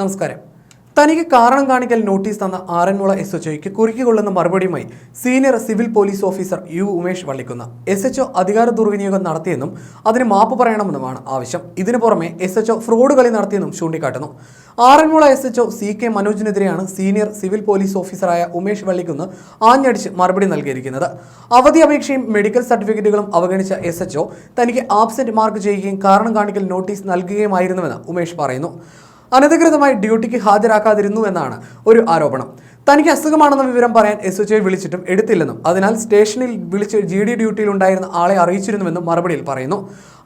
നമസ്കാരം. തനിക്ക് കാരണം കാണിക്കൽ നോട്ടീസ് തന്ന ആറന്മുള എസ് എച്ച് ഒയ്ക്ക് കുറുക്കിക്കൊള്ളുന്ന മറുപടിയുമായി senior civil police officer U Umesh Vallikkunnu S H O അധികാര ദുർവിനിയോഗം നടത്തിയെന്നും അതിന് മാപ്പ് പറയണമെന്നുമാണ് ആവശ്യം. ഇതിനു പുറമെ എസ് എച്ച് ഒ ഫ്രോഡ് കളി നടത്തിയെന്നും ചൂണ്ടിക്കാട്ടുന്നു. Aranmula S H O C K മനോജിനെതിരെയാണ് senior civil police ഓഫീസറായ ഉമേഷ് വള്ളിക്കുന്ന് ആഞ്ഞടിച്ച് മറുപടി നൽകിയിരിക്കുന്നത്. അവധി അപേക്ഷയും മെഡിക്കൽ സർട്ടിഫിക്കറ്റുകളും അവഗണിച്ച എസ് എച്ച് ഒ തനിക്ക് ആബ്സെന്റ് മാർക്ക് ചെയ്യുകയും കാരണം കാണിക്കൽ നോട്ടീസ് നൽകുകയുമായിരുന്നുവെന്ന് ഉമേഷ് പറയുന്നു. അനധികൃതമായി ഡ്യൂട്ടിക്ക് ഹാജരാക്കാതിരുന്നു എന്നാണ് ഒരു ആരോപണം. തനിക്ക് അസുഖമാണെന്ന വിവരം പറയാൻ എസ് എച്ച് ഐ വിളിച്ചിട്ടും എടുത്തില്ലെന്നും അതിനാൽ സ്റ്റേഷനിൽ വിളിച്ച് ജി ഡി ഡ്യൂട്ടിയിലുണ്ടായിരുന്ന ആളെ അറിയിച്ചിരുന്നുവെന്നും മറുപടിയിൽ പറയുന്നു.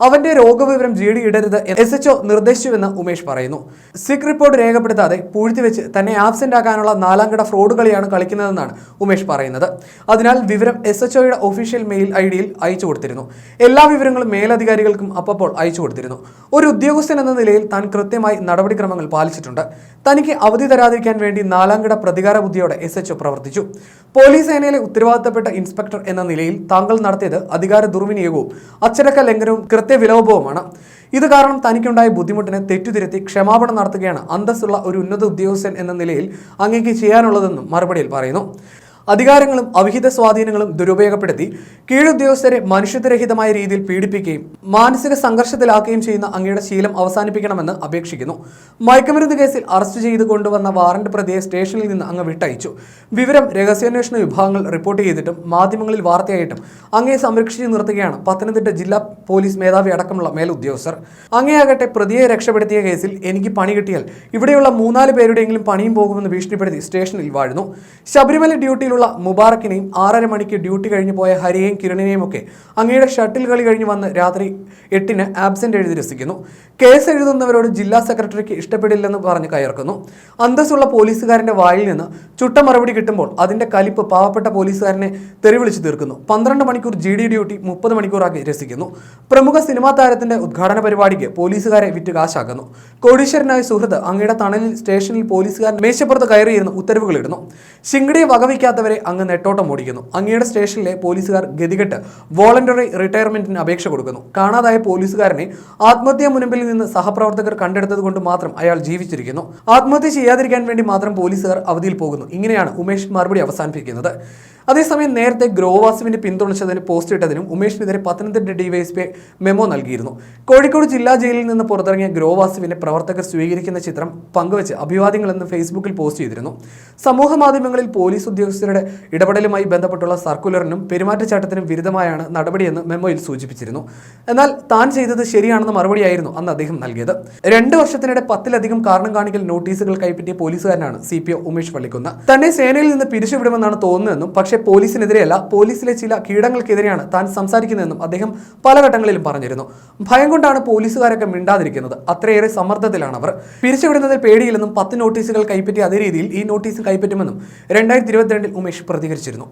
അവന്റെ രോഗവിവരം ജി ഡി ഇടരുത് എസ് എച്ച് നിർദ്ദേശിച്ചുവെന്ന് ഉമേഷ് പറയുന്നു. സിക് റിപ്പോർട്ട് രേഖപ്പെടുത്താതെ പൂഴ്ത്തിവെച്ച് തന്നെ ആബ്സെന്റ് ആക്കാനുള്ള നാലാംകിട ഫ്രോഡ് കളിയാണ് കളിക്കുന്നതെന്നാണ് ഉമേഷ് പറയുന്നത്. അതിനാൽ വിവരം എസ് എച്ച് ഒയുടെ ഒഫീഷ്യൽ മെയിൽ ഐ ഡിയിൽ അയച്ചു കൊടുത്തിരുന്നു. എല്ലാ വിവരങ്ങളും മേലധികാരികൾക്കും അപ്പപ്പോൾ അയച്ചു കൊടുത്തിരുന്നു. ഒരു ഉദ്യോഗസ്ഥൻ എന്ന നിലയിൽ താൻ കൃത്യമായി നടപടിക്രമങ്ങൾ പാലിച്ചിട്ടുണ്ട്. തനിക്ക് അവധി തരാതിരിക്കാൻ വേണ്ടി നാലാംകിട പ്രതികാര ബുദ്ധിയോടെ എസ് എച്ച് പ്രവർത്തിച്ചു. പോലീസ് സേനയിലെ ഉത്തരവാദിത്തപ്പെട്ട ഇൻസ്പെക്ടർ എന്ന നിലയിൽ താങ്കൾ നടത്തിയത് അധികാര ദുർവിനിയോഗവും അച്ചടക്ക ലംഘനവും കൃത്യവിലോപവുമാണ്. ഇത് കാരണം തനിക്കുണ്ടായ ബുദ്ധിമുട്ടിനെ തെറ്റുതിരുത്തി ക്ഷമാപണം നടത്തുകയാണ് അന്തസ്സുള്ള ഒരു ഉന്നത ഉദ്യോഗസ്ഥൻ എന്ന നിലയിൽ അങ്ങേക്ക് ചെയ്യാനുള്ളതെന്നും മറുപടിയിൽ പറയുന്നു. അധികാരങ്ങളും അവിഹിത സ്വാധീനങ്ങളും ദുരുപയോഗപ്പെടുത്തി കീഴുദ്യോഗസ്ഥരെ മനുഷ്യത്വരഹിതമായ രീതിയിൽ പീഡിപ്പിക്കുകയും മാനസിക സംഘർഷത്തിലാക്കുകയും ചെയ്യുന്ന അങ്ങയുടെ ശീലം അവസാനിപ്പിക്കണമെന്ന് അപേക്ഷിക്കുന്നു. മയക്കുമരുന്ന് കേസിൽ അറസ്റ്റ് ചെയ്ത് കൊണ്ടുവന്ന വാറന്റ് പ്രതിയെ സ്റ്റേഷനിൽ നിന്ന് അങ്ങ് വിട്ടയച്ചു. വിവരം രഹസ്യാന്വേഷണ വിഭാഗങ്ങൾ റിപ്പോർട്ട് ചെയ്തിട്ടും മാധ്യമങ്ങളിൽ വാർത്തയായിട്ടും അങ്ങയെ സംരക്ഷിച്ചു നിർത്തുകയാണ് പത്തനംതിട്ട ജില്ലാ പോലീസ് മേധാവി അടക്കമുള്ള മേലുദ്യോഗസ്ഥർ. അങ്ങയാകട്ടെ പ്രതിയെ രക്ഷപ്പെടുത്തിയ കേസിൽ എനിക്ക് പണി കിട്ടിയാൽ ഇവിടെയുള്ള മൂന്നാൽ പേരുടെയെങ്കിലും പണിയും പോകുമെന്ന് ഭീഷണിപ്പെടുത്തി സ്റ്റേഷനിൽ വാഴുന്നു. ശബരിമല ഡ്യൂട്ടിയിലുള്ള മുബാറക്കിനെയും ആറര മണിക്ക് ഡ്യൂട്ടി കഴിഞ്ഞു പോയ ഹരിയെയും കിരണിനെയും ഒക്കെ അങ്ങയുടെ ഷട്ടിൽ കളി കഴിഞ്ഞ് വന്ന് രാത്രി എട്ടിന് ആബ്സെന്റ് എഴുതി രസിക്കുന്നു. കേസ് എഴുതുന്നവരോട് ജില്ലാ സെക്രട്ടറിക്ക് ഇഷ്ടപ്പെടില്ലെന്ന് പറഞ്ഞ് കയർക്കുന്നു. അന്തസ്സുള്ള പോലീസുകാരന്റെ വായിൽ നിന്ന് ചുട്ട മറുപടി കിട്ടുമ്പോൾ അതിന്റെ കലിപ്പ് പാവപ്പെട്ട പോലീസുകാരനെ തെറിവിളിച്ചു തീർക്കുന്നു. പന്ത്രണ്ട് മണിക്കൂർ ജി ഡി ഡ്യൂട്ടി മുപ്പത് മണിക്കൂറാക്കി രസിക്കുന്നു. പ്രമുഖ സിനിമാ താരത്തിന്റെ ഉദ്ഘാടന പരിപാടിക്ക് പോലീസുകാരെ വിറ്റ് കാശാക്കുന്നു. കോടീശ്വരനായ സുഹൃത്ത് അങ്ങയുടെ തണലിൽ സ്റ്റേഷനിൽ പോലീസുകാരൻ മേശപ്പുറത്ത് കയറിയിരുന്ന് ഉത്തരവുകൾ ഇടുന്നു. ശിങ്കടിയെ വകവയ്ക്കാത്തവരെ അങ്ങ് നെട്ടോട്ടം ഓടിക്കുന്നു. അങ്ങയുടെ സ്റ്റേഷനിലെ പോലീസുകാർ ഗതികെട്ട് വോളണ്ടറി റിട്ടയർമെന്റിന് അപേക്ഷ കൊടുക്കുന്നു. കാണാതായ പോലീസുകാരനെ ആത്മഹത്യാ മുൻപിൽ നിന്ന് സഹപ്രവർത്തകർ കണ്ടെടുത്തത് കൊണ്ട് മാത്രം അയാൾ ജീവിച്ചിരിക്കുന്നു. ആത്മഹത്യ ചെയ്യാതിരിക്കാൻ വേണ്ടി മാത്രം പോലീസുകാർ അവധിയിൽ പോകുന്നു. ഇങ്ങനെയാണ് ഉമേഷ് മറുപടി അവസാനിപ്പിക്കുന്നത്. അതേസമയം നേരത്തെ ഗ്രോവാസുവിനെ പിന്തുണച്ചതിന് പോസ്റ്റ് ഇട്ടതിനും ഉമേഷിനെതിരെ പത്തനംതിട്ട ഡിവൈഎസ്പി മെമ്മോ നൽകിയിരുന്നു. കോഴിക്കോട് ജില്ലാ ജയിലിൽ നിന്ന് പുറത്തിറങ്ങിയ ഗ്രോവാസുവിനെ പ്രവർത്തകർ സ്വീകരിക്കുന്ന ചിത്രം പങ്കുവച്ച് അഭിവാദ്യങ്ങളെന്ന് ഫേസ്ബുക്കിൽ പോസ്റ്റ് ചെയ്തിരുന്നു. സമൂഹ മാധ്യമങ്ങളിൽ പോലീസ് ഉദ്യോഗസ്ഥരുടെ ഇടപെടലുമായി ബന്ധപ്പെട്ടുള്ള സർക്കുലറിനും പെരുമാറ്റച്ചട്ടത്തിനും വിരുദ്ധമായാണ് നടപടിയെന്ന് മെമ്മോയിൽ സൂചിപ്പിച്ചിരുന്നു. എന്നാൽ താൻ ചെയ്തത് ശരിയാണെന്ന മറുപടിയായിരുന്നു അന്ന് അദ്ദേഹം നൽകിയത്. രണ്ട് വർഷത്തിനിടെ പത്തിലധികം കാരണം കാണിക്കൽ നോട്ടീസുകൾ കൈപ്പറ്റിയ പോലീസുകാരനാണ് C P O Umesh Pallikkunna തന്നെ സേനയിൽ നിന്ന് പിരിച്ചുവിടുമെന്നാണ് തോന്നുന്നതെന്നും പക്ഷേ പോലീസിനെതിരെയല്ല പോലീസിലെ ചില കീടങ്ങൾക്കെതിരെയാണ് താൻ സംസാരിക്കുന്നതെന്നും അദ്ദേഹം പല ഘട്ടങ്ങളിലും പറഞ്ഞിരുന്നു. ഭയം കൊണ്ടാണ് പോലീസുകാരൊക്കെ മിണ്ടാതിരിക്കുന്നത്. അത്രയേറെ സമ്മർദ്ദത്തിലാണ് അവർ പിരിച്ചുവിടുന്നതിൽ പേടിയില്ലെന്നും പത്ത് നോട്ടീസുകൾ കൈപ്പറ്റി അതേ രീതിയിൽ ഈ നോട്ടീസ് കൈപ്പറ്റുമെന്നും രണ്ടായിരത്തി ഇരുപത്തിരണ്ടിൽ ഉമേഷ് പ്രതികരിച്ചിരുന്നു.